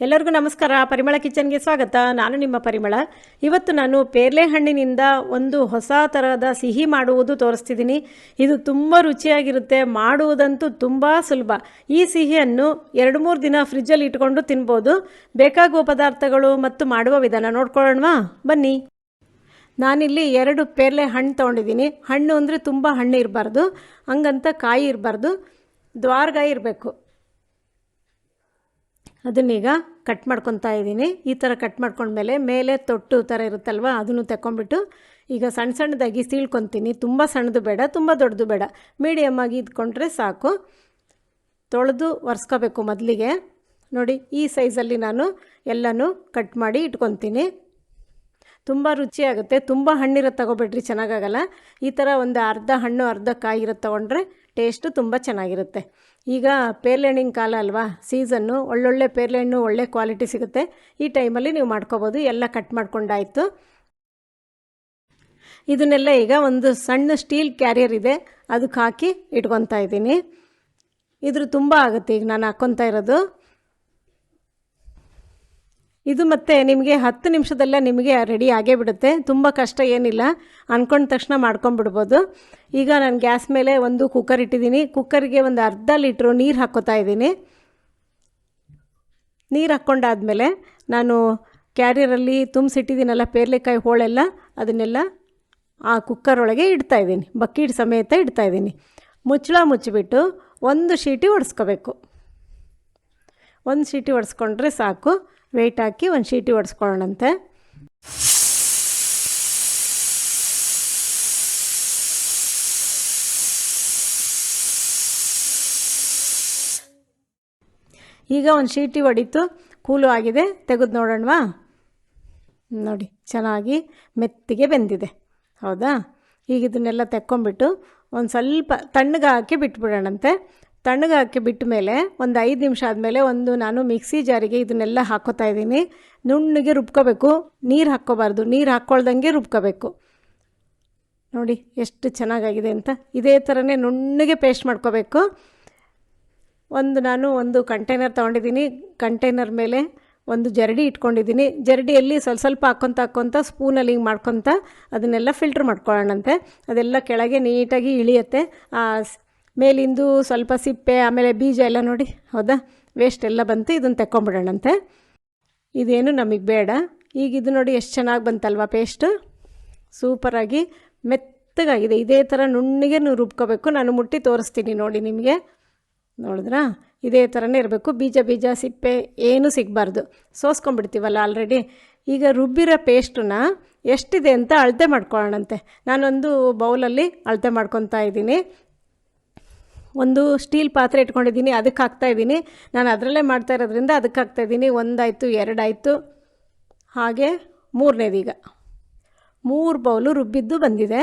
ಎಲ್ಲರಿಗೂ ನಮಸ್ಕಾರ. ಪರಿಮಳ ಕಿಚನ್ಗೆ ಸ್ವಾಗತ. ನಾನು ನಿಮ್ಮ ಪರಿಮಳ. ಇವತ್ತು ನಾನು ಪೇರ್ಲೆ ಹಣ್ಣಿನಿಂದ ಒಂದು ಹೊಸ ಥರದ ಸಿಹಿ ಮಾಡುವುದು ತೋರಿಸ್ತಿದ್ದೀನಿ. ಇದು ತುಂಬ ರುಚಿಯಾಗಿರುತ್ತೆ. ಮಾಡುವುದಂತೂ ತುಂಬ ಸುಲಭ. ಈ ಸಿಹಿಯನ್ನು ಎರಡು ಮೂರು ದಿನ ಫ್ರಿಜ್ಜಲ್ಲಿ ಇಟ್ಕೊಂಡು ತಿನ್ಬೋದು. ಬೇಕಾಗುವ ಪದಾರ್ಥಗಳು ಮತ್ತು ಮಾಡುವ ವಿಧಾನ ನೋಡ್ಕೊಳ್ಳೋಣವಾ? ಬನ್ನಿ. ನಾನಿಲ್ಲಿ ಎರಡು ಪೇರ್ಲೆ ಹಣ್ಣು ತೊಗೊಂಡಿದ್ದೀನಿ. ಹಣ್ಣು ಅಂದರೆ ತುಂಬ ಹಣ್ಣು ಇರಬಾರ್ದು. ಹಂಗಂತ ಕಾಯಿ ಇರಬಾರ್ದು. ದ್ವಾರ್ಗಾಯಿ ಇರಬೇಕು. ಅದನ್ನೀಗ ಕಟ್ ಮಾಡ್ಕೊತಾ ಇದ್ದೀನಿ. ಈ ಥರ ಕಟ್ ಮಾಡ್ಕೊಂಡ್ಮೇಲೆ ಮೇಲೆ ತೊಟ್ಟು ಥರ ಇರುತ್ತಲ್ವ, ಅದನ್ನು ತಗೊಂಡ್ಬಿಟ್ಟು ಈಗ ಸಣ್ಣ ಸಣ್ಣದಾಗಿ ಸೀಳ್ಕೊತೀನಿ. ತುಂಬ ಸಣ್ಣದು ಬೇಡ, ತುಂಬ ದೊಡ್ಡದು ಬೇಡ. ಮೀಡಿಯಮ್ ಆಗಿ ಇದ್ಕೊಂಡ್ರೆ ಸಾಕು. ತೊಳೆದು ಒರೆಸ್ಕೋಬೇಕು ಮೊದಲಿಗೆ. ನೋಡಿ, ಈ ಸೈಜಲ್ಲಿ ನಾನು ಎಲ್ಲನೂ ಕಟ್ ಮಾಡಿ ಇಟ್ಕೊತೀನಿ. ತುಂಬ ರುಚಿಯಾಗುತ್ತೆ ತುಂಬ ಹಣ್ಣಿರೋದು ತಗೋಬೇಡ್ರಿ ಚೆನ್ನಾಗಾಗಲ್ಲ ಈ ಥರ ಒಂದು ಅರ್ಧ ಹಣ್ಣು, ಅರ್ಧ ಕಾಯಿ ಇರೋದು ತೊಗೊಂಡ್ರೆ ಟೇಸ್ಟು ತುಂಬ ಚೆನ್ನಾಗಿರುತ್ತೆ. ಈಗ ಪೇರ್ಲೆಹಣ್ಣಿನ ಕಾಲ ಅಲ್ವಾ? ಸೀಸನ್ನು, ಒಳ್ಳೊಳ್ಳೆ ಪೇರ್ಲೆಹಣ್ಣು ಒಳ್ಳೆ ಕ್ವಾಲಿಟಿ ಸಿಗುತ್ತೆ. ಈ ಟೈಮಲ್ಲಿ ನೀವು ಮಾಡ್ಕೋಬೋದು. ಎಲ್ಲ ಕಟ್ ಮಾಡ್ಕೊಂಡಾಯಿತು. ಇದನ್ನೆಲ್ಲ ಈಗ ಒಂದು ಸಣ್ಣ ಸ್ಟೀಲ್ ಕ್ಯಾರಿಯರ್ ಇದೆ. ಅದಕ್ಕೆ ಹಾಕಿ ಇಟ್ಕೊತಾ ಇದ್ದೀನಿ. ಇದ್ರ ತುಂಬ ಆಗುತ್ತೆ. ಈಗ ನಾನು ಹಾಕ್ಕೊತಾ ಇರೋದು. ಇದು ಮತ್ತು ನಿಮಗೆ ಹತ್ತು ನಿಮಿಷದಲ್ಲೇ ನಿಮಗೆ ರೆಡಿ ಆಗೇ ಬಿಡುತ್ತೆ. ತುಂಬ ಕಷ್ಟ ಏನಿಲ್ಲ. ಅಂದ್ಕೊಂಡ ತಕ್ಷಣ ಮಾಡ್ಕೊಂಬಿಡ್ಬೋದು ಈಗ ನಾನು ಗ್ಯಾಸ್ ಮೇಲೆ ಒಂದು ಕುಕ್ಕರ್ ಇಟ್ಟಿದ್ದೀನಿ. ಕುಕ್ಕರ್ಗೆ ಒಂದು ಅರ್ಧ ಲೀಟ್ರು ನೀರು ಹಾಕ್ಕೋತಾ ಇದ್ದೀನಿ. ನೀರು ಹಾಕ್ಕೊಂಡಾದಮೇಲೆ ನಾನು ಕ್ಯಾರಿಯರಲ್ಲಿ ತುಂಬಿಸಿಟ್ಟಿದ್ದೀನಲ್ಲ, ಪೇರ್ಲೆಕಾಯಿ ಹೋಳೆಲ್ಲ, ಅದನ್ನೆಲ್ಲ ಆ ಕುಕ್ಕರ್ ಒಳಗೆ ಇಡ್ತಾಯಿದ್ದೀನಿ ಬಕೀಟ್ ಸಮೇತ ಇಡ್ತಾಯಿದ್ದೀನಿ ಮುಚ್ಚಳ ಮುಚ್ಚಿಬಿಟ್ಟು ಒಂದು ಶೀಟಿ ಒಡಿಸ್ಕೋಬೇಕು. ಒಂದು ಶೀಟಿ ಒಡಿಸ್ಕೊಂಡ್ರೆ ಸಾಕು. ವೆಯ್ಟ್ ಹಾಕಿ ಒಂದು ಶೀಟಿ ಒಡಿಸ್ಕೊಳ್ಳೋಣಂತೆ. ಈಗ ಒಂದು ಶೀಟಿ ಹೊಡಿತು ಕೂಲು ಆಗಿದೆ. ತೆಗೆದು ನೋಡೋಣವಾ? ನೋಡಿ, ಚೆನ್ನಾಗಿ ಮೆತ್ತಿಗೆ ಬೆಂದಿದೆ. ಹೌದಾ? ಈಗ ಇದನ್ನೆಲ್ಲ ತೆಕ್ಕೊಂಬಿಟ್ಟು ಒಂದು ಸ್ವಲ್ಪ ತಣ್ಣಗೆ ಹಾಕಿ ಬಿಟ್ಬಿಡೋಣಂತೆ. ತಣ್ಣಗೆ ಹಾಕಿ ಬಿಟ್ಟ ಮೇಲೆ ಒಂದು ಐದು ನಿಮಿಷ ಆದಮೇಲೆ ಒಂದು ನಾನು ಮಿಕ್ಸಿ ಜಾರಿಗೆ ಇದನ್ನೆಲ್ಲ ಹಾಕೋತಾ ಇದ್ದೀನಿ. ನುಣ್ಣಗೆ ರುಬ್ಕೋಬೇಕು. ನೀರು ಹಾಕ್ಕೋಬಾರ್ದು. ನೀರು ಹಾಕ್ಕೊಳ್ದಂಗೆ ರುಬ್ಕೋಬೇಕು. ನೋಡಿ ಎಷ್ಟು ಚೆನ್ನಾಗಾಗಿದೆ ಅಂತ. ಇದೇ ಥರನೇ ನುಣ್ಣಗೆ ಪೇಸ್ಟ್ ಮಾಡ್ಕೋಬೇಕು. ಒಂದು ನಾನು ಒಂದು ಕಂಟೈನರ್ ತೊಗೊಂಡಿದ್ದೀನಿ. ಕಂಟೈನರ್ ಮೇಲೆ ಒಂದು ಜರಡಿ ಇಟ್ಕೊಂಡಿದ್ದೀನಿ. ಜರಡಿಯಲ್ಲಿ ಸ್ವಲ್ಪ ಸ್ವಲ್ಪ ಹಾಕ್ಕೊತ ಹಾಕ್ಕೊತ ಸ್ಪೂನಲ್ಲಿ ಹಿಂಗೆ ಮಾಡ್ಕೊತ ಅದನ್ನೆಲ್ಲ ಫಿಲ್ಟ್ರ್ ಮಾಡ್ಕೊಳ್ಳೋಣಂತೆ. ಅದೆಲ್ಲ ಕೆಳಗೆ ನೀಟಾಗಿ ಇಳಿಯುತ್ತೆ. ಆ ಮೇಲಿಂದು ಸ್ವಲ್ಪ ಸಿಪ್ಪೆ, ಆಮೇಲೆ ಬೀಜ ಎಲ್ಲ ನೋಡಿ, ಹೌದಾ? ವೇಸ್ಟ್ ಎಲ್ಲ ಬಂತು, ಇದನ್ನು ತೆಕ್ಕೊಂಬಿಡೋಣಂತೆ. ಇದೇನು ನಮಗೆ ಬೇಡ. ಈಗ ಇದು ನೋಡಿ ಎಷ್ಟು ಚೆನ್ನಾಗಿ ಬಂತಲ್ವ ಪೇಸ್ಟ್ ಸೂಪರಾಗಿ ಮೆತ್ತಗಾಗಿದೆ. ಇದೇ ಥರ ನುಣ್ಣಿಗೆ ನೀವು ರುಬ್ಕೋಬೇಕು. ನಾನು ಮುಟ್ಟಿ ತೋರಿಸ್ತೀನಿ ನೋಡಿ ನಿಮಗೆ. ನೋಡಿದ್ರಾ? ಇದೇ ಥರನೇ ಇರಬೇಕು. ಬೀಜ ಬೀಜ, ಸಿಪ್ಪೆ ಏನೂ ಸಿಗಬಾರ್ದು. ಸೋಸ್ಕೊಂಡ್ಬಿಡ್ತೀವಲ್ಲ ಆಲ್ರೆಡಿ ಈಗ ರುಬ್ಬಿರೋ ಪೇಸ್ಟನ್ನ ಎಷ್ಟಿದೆ ಅಂತ ಅಳತೆ ಮಾಡ್ಕೊಳ್ಳೋಣಂತೆ. ನಾನೊಂದು ಬೌಲಲ್ಲಿ ಅಳತೆ ಮಾಡ್ಕೊತಾ ಇದ್ದೀನಿ. ಒಂದು ಸ್ಟೀಲ್ ಪಾತ್ರೆ ಇಟ್ಕೊಂಡಿದ್ದೀನಿ, ಅದಕ್ಕೆ ಹಾಕ್ತಾಯಿದ್ದೀನಿ ನಾನು ಅದರಲ್ಲೇ ಮಾಡ್ತಾ ಇರೋದ್ರಿಂದ ಅದಕ್ಕೆ ಹಾಕ್ತಾಯಿದ್ದೀನಿ ಒಂದಾಯಿತು, ಎರಡಾಯಿತು. ಹಾಗೆ ಮೂರನೇದೀಗ ಮೂರು ಬೌಲು ರುಬ್ಬಿದ್ದು ಬಂದಿದೆ.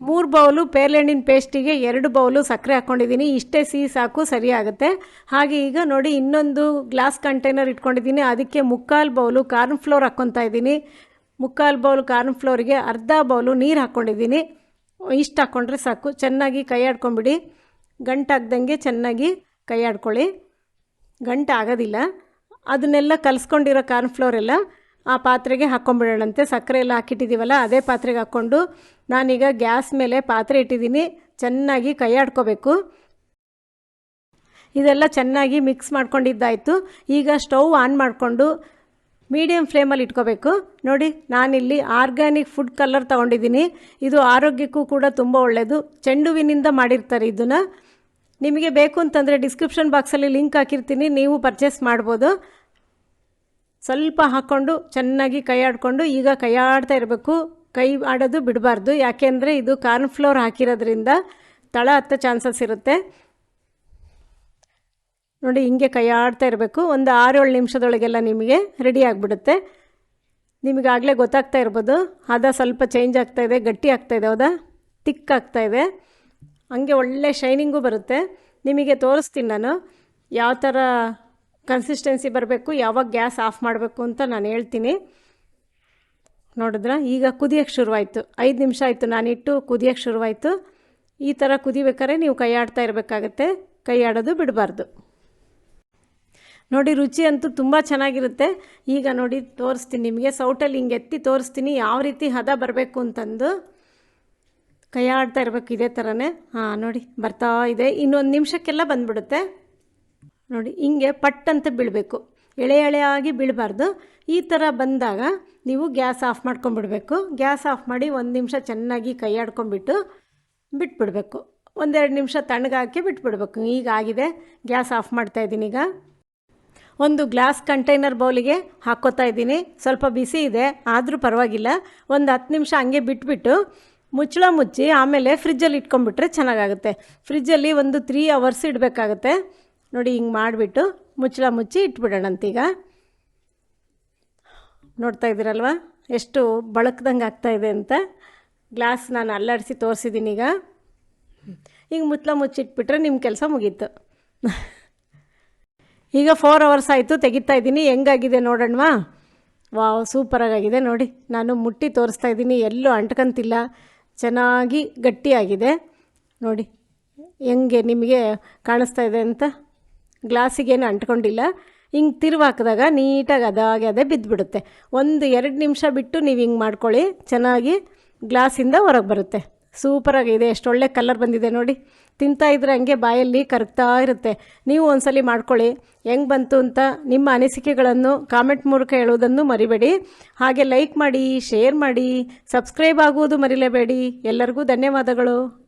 ಮೂರು ಬೌಲು ಪೇರ್ಲೆಣ್ಣಿನ ಪೇಸ್ಟಿಗೆ ಎರಡು ಬೌಲು ಸಕ್ಕರೆ ಹಾಕ್ಕೊಂಡಿದ್ದೀನಿ. ಇಷ್ಟೇ ಸಿಹಿ ಸಾಕು ಸರಿಯಾಗುತ್ತೆ ಹಾಗೆ ಈಗ ನೋಡಿ ಇನ್ನೊಂದು ಗ್ಲಾಸ್ ಕಂಟೈನರ್ ಇಟ್ಕೊಂಡಿದ್ದೀನಿ. ಅದಕ್ಕೆ ಮುಕ್ಕಾಲು ಬೌಲು ಕಾರ್ನ್ ಫ್ಲೋರ್ ಹಾಕ್ಕೊತಾ ಇದ್ದೀನಿ. ಮುಕ್ಕಾಲು ಬೌಲ್ ಕಾರ್ನ್ ಫ್ಲೋರಿಗೆ ಅರ್ಧ ಬೌಲು ನೀರು ಹಾಕ್ಕೊಂಡಿದ್ದೀನಿ. ಇಷ್ಟು ಹಾಕ್ಕೊಂಡ್ರೆ ಸಾಕು. ಚೆನ್ನಾಗಿ ಕೈ ಆಡ್ಕೊಂಬಿಡಿ. ಗಂಟಾಗ್ದಂಗೆ ಚೆನ್ನಾಗಿ ಕೈ ಆಡ್ಕೊಳ್ಳಿ. ಗಂಟು ಆಗೋದಿಲ್ಲ. ಅದನ್ನೆಲ್ಲ ಕಲಿಸ್ಕೊಂಡಿರೋ ಕಾರ್ನ್ಫ್ಲೋರ್ ಎಲ್ಲ ಆ ಪಾತ್ರೆಗೆ ಹಾಕ್ಕೊಂಬಿಡೋಣಂತೆ ಸಕ್ಕರೆ ಎಲ್ಲ ಹಾಕಿಟ್ಟಿದ್ದೀವಲ್ಲ ಅದೇ ಪಾತ್ರೆಗೆ ಹಾಕ್ಕೊಂಡು ನಾನೀಗ ಗ್ಯಾಸ್ ಮೇಲೆ ಪಾತ್ರೆ ಇಟ್ಟಿದ್ದೀನಿ. ಚೆನ್ನಾಗಿ ಕೈ ಆಡ್ಕೋಬೇಕು. ಇದೆಲ್ಲ ಚೆನ್ನಾಗಿ ಮಿಕ್ಸ್ ಮಾಡ್ಕೊಂಡಿದ್ದಾಯಿತು. ಈಗ ಸ್ಟವ್ ಆನ್ ಮಾಡಿಕೊಂಡು ಮೀಡಿಯಮ್ ಫ್ಲೇಮಲ್ಲಿ ಇಟ್ಕೋಬೇಕು. ನೋಡಿ, ನಾನಿಲ್ಲಿ ಆರ್ಗ್ಯಾನಿಕ್ ಫುಡ್ ಕಲರ್ ತೊಗೊಂಡಿದ್ದೀನಿ. ಇದು ಆರೋಗ್ಯಕ್ಕೂ ಕೂಡ ತುಂಬ ಒಳ್ಳೆಯದು ಚೆಂಡುವಿನಿಂದ ಮಾಡಿರ್ತಾರೆ ಇದನ್ನು. ನಿಮಗೆ ಬೇಕು ಅಂತಂದರೆ ಡಿಸ್ಕ್ರಿಪ್ಷನ್ ಬಾಕ್ಸಲ್ಲಿ ಲಿಂಕ್ ಹಾಕಿರ್ತೀನಿ. ನೀವು ಪರ್ಚೇಸ್ ಮಾಡ್ಬೋದು. ಸ್ವಲ್ಪ ಹಾಕ್ಕೊಂಡು ಚೆನ್ನಾಗಿ ಕೈ ಆಡಿಕೊಂಡು ಈಗ ಕೈ ಆಡ್ತಾ ಇರಬೇಕು. ಕೈ ಆಡೋದು ಬಿಡಬಾರ್ದು. ಯಾಕೆಂದರೆ ಇದು ಕಾರ್ನ್ಫ್ಲೋರ್ ಹಾಕಿರೋದ್ರಿಂದ ತಳ ಹತ್ತ ಚಾನ್ಸಸ್ ಇರುತ್ತೆ. ನೋಡಿ, ಹಿಂಗೆ ಕೈ ಆಡ್ತಾ ಇರಬೇಕು. ಒಂದು ಆರೇಳು ನಿಮಿಷದೊಳಗೆಲ್ಲ ನಿಮಗೆ ರೆಡಿ ಆಗಿಬಿಡುತ್ತೆ. ನಿಮಗಾಗಲೇ ಗೊತ್ತಾಗ್ತಾ ಇರ್ಬೋದು. ಹದ ಸ್ವಲ್ಪ ಚೇಂಜ್ ಆಗ್ತಾ ಇದೆ, ಗಟ್ಟಿ ಆಗ್ತಾ ಇದೆ, ಹೌದಾ? ತಿಕ್ ಇದೆ. ಹಂಗೆ ಒಳ್ಳೆ ಶೈನಿಂಗು ಬರುತ್ತೆ. ನಿಮಗೆ ತೋರಿಸ್ತೀನಿ ನಾನು. ಯಾವ ಥರ ಕನ್ಸಿಸ್ಟೆನ್ಸಿ ಬರಬೇಕು, ಯಾವಾಗ ಗ್ಯಾಸ್ ಆಫ್ ಮಾಡಬೇಕು ಅಂತ ನಾನು ಹೇಳ್ತೀನಿ. ನೋಡಿದ್ರ? ಈಗ ಕುದಿಯೋಕ್ಕೆ ಶುರುವಾಯಿತು. ಐದು ನಿಮಿಷ ಆಯಿತು ನಾನಿಟ್ಟು ಕುದಿಯೋಕ್ಕೆ ಶುರುವಾಯಿತು. ಈ ಥರ ಕುದಿಬೇಕಾದ್ರೆ ನೀವು ಕೈ ಆಡ್ತಾ ಇರಬೇಕಾಗತ್ತೆ. ಕೈ ಆಡೋದು ಬಿಡಬಾರ್ದು. ನೋಡಿ ರುಚಿ ಅಂತೂ ತುಂಬ ಚೆನ್ನಾಗಿರುತ್ತೆ. ಈಗ ನೋಡಿ ತೋರಿಸ್ತೀನಿ ನಿಮಗೆ. ಸೌಟಲ್ಲಿ ಹಿಂಗೆ ಎತ್ತಿ ತೋರಿಸ್ತೀನಿ ಯಾವ ರೀತಿ ಹದ ಬರಬೇಕು ಅಂತಂದು. ಕೈ ಆಡ್ತಾ ಇರಬೇಕು ಇದೇ ಥರನೇ ಹಾಂ, ನೋಡಿ ಬರ್ತಾ ಇದೆ. ಇನ್ನೊಂದು ನಿಮಿಷಕ್ಕೆಲ್ಲ ಬಂದ್ಬಿಡುತ್ತೆ. ನೋಡಿ ಹಿಂಗೆ ಪಟ್ ಅಂತ ಬೀಳಬೇಕು. ಎಳೆ ಎಳೆಯಾಗಿ ಬೀಳಬಾರ್ದು. ಈ ಥರ ಬಂದಾಗ ನೀವು ಗ್ಯಾಸ್ ಆಫ್ ಮಾಡ್ಕೊಂಬಿಡ್ಬೇಕು ಗ್ಯಾಸ್ ಆಫ್ ಮಾಡಿ ಒಂದು ನಿಮಿಷ ಚೆನ್ನಾಗಿ ಕೈ ಆಡ್ಕೊಂಬಿಟ್ಟು ಬಿಟ್ಬಿಡಬೇಕು. ಒಂದೆರಡು ನಿಮಿಷ ತಣ್ಣಗಾಕಿ ಬಿಟ್ಬಿಡ್ಬೇಕು. ಈಗ ಆಗಿದೆ. ಗ್ಯಾಸ್ ಆಫ್ ಮಾಡ್ತಾ ಇದ್ದೀನಿ ಈಗ. ಒಂದು ಗ್ಲಾಸ್ ಕಂಟೈನರ್ ಬೌಲಿಗೆ ಹಾಕ್ಕೋತಾ ಇದ್ದೀನಿ. ಸ್ವಲ್ಪ ಬಿಸಿ ಇದೆ, ಆದರೂ ಪರವಾಗಿಲ್ಲ. ಒಂದು ಹತ್ತು ನಿಮಿಷ ಹಂಗೆ ಬಿಟ್ಬಿಟ್ಟು ಮುಚ್ಚಳ ಮುಚ್ಚಿ ಆಮೇಲೆ ಫ್ರಿಜ್ಜಲ್ಲಿ ಇಟ್ಕೊಂಡ್ಬಿಟ್ರೆ ಚೆನ್ನಾಗಾಗುತ್ತೆ. ಫ್ರಿಜ್ಜಲ್ಲಿ ಒಂದು ತ್ರೀ ಅವರ್ಸ್ ಇಡಬೇಕಾಗುತ್ತೆ. ನೋಡಿ, ಹಿಂಗೆ ಮಾಡಿಬಿಟ್ಟು ಮುಚ್ಚಳ ಮುಚ್ಚಿ ಇಟ್ಬಿಡೋಣಂತೀಗ. ನೋಡ್ತಾ ಇದ್ದೀರಲ್ವ? ಎಷ್ಟು ಬಳಕ್ದಂಗೆ ಆಗ್ತಾಯಿದೆ ಅಂತ. ಗ್ಲಾಸ್ ನಾನು ಅಲ್ಲಾಡಿಸಿ ತೋರಿಸಿದ್ದೀನಿ ಈಗ ಹಿಂಗೆ ಮುಚ್ಚಳ ಮುಚ್ಚಿಟ್ಬಿಟ್ರೆ ನಿಮ್ಮ ಕೆಲಸ ಮುಗೀತು. ಈಗ ಫೋರ್ ಅವರ್ಸ್ ಆಯಿತು, ತೆಗಿತಾ ಇದ್ದೀನಿ. ಹೆಂಗಾಗಿದೆ ನೋಡೋಣವಾ? ವಾವ್ ಸೂಪರಾಗಿದೆ ನೋಡಿ. ನಾನು ಮುಟ್ಟಿ ತೋರಿಸ್ತಾ ಇದ್ದೀನಿ. ಎಲ್ಲೂ ಅಂಟ್ಕೊಂತಿಲ್ಲ. ಚೆನ್ನಾಗಿ ಗಟ್ಟಿಯಾಗಿದೆ. ನೋಡಿ, ಹೆಂಗೆ ನಿಮಗೆ ಕಾಣಿಸ್ತಾ ಇದೆ ಅಂತ? ಗ್ಲಾಸಿಗೇನು ಅಂಟ್ಕೊಂಡಿಲ್ಲ. ಹಿಂಗೆ ತಿರುವಾಕಿದಾಗ ನೀಟಾಗಿ ಅದಾಗೆ ಅದೇ ಬಿದ್ದುಬಿಡುತ್ತೆ. ಒಂದು ಎರಡು ನಿಮಿಷ ಬಿಟ್ಟು ನೀವು ಹಿಂಗೆ ಮಾಡ್ಕೊಳ್ಳಿ. ಚೆನ್ನಾಗಿ ಗ್ಲಾಸಿಂದ ಹೊರಗೆ ಬರುತ್ತೆ. ಸೂಪರಾಗಿದೆ ಎಷ್ಟು ಒಳ್ಳೆ ಕಲರ್ ಬಂದಿದೆ ನೋಡಿ. ತಿಂತಾ ಇದ್ರೆ ಹಂಗೆ ಬಾಯಲ್ಲಿ ಕರಗ್ತಾ ಇರುತ್ತೆ. ನೀವು ಒಂದ್ಸಲಿ ಮಾಡ್ಕೊಳ್ಳಿ. ಹೆಂಗೆ ಬಂತು ಅಂತ ನಿಮ್ಮ ಅನಿಸಿಕೆಗಳನ್ನು ಕಾಮೆಂಟ್ ಮೂಲಕ ಹೇಳುವುದನ್ನು ಮರಿಬೇಡಿ. ಹಾಗೆ ಲೈಕ್ ಮಾಡಿ ಶೇರ್ ಮಾಡಿ ಸಬ್ಸ್ಕ್ರೈಬ್ ಆಗುವುದು ಮರಿಲೇಬೇಡಿ. ಎಲ್ಲರಿಗೂ ಧನ್ಯವಾದಗಳು.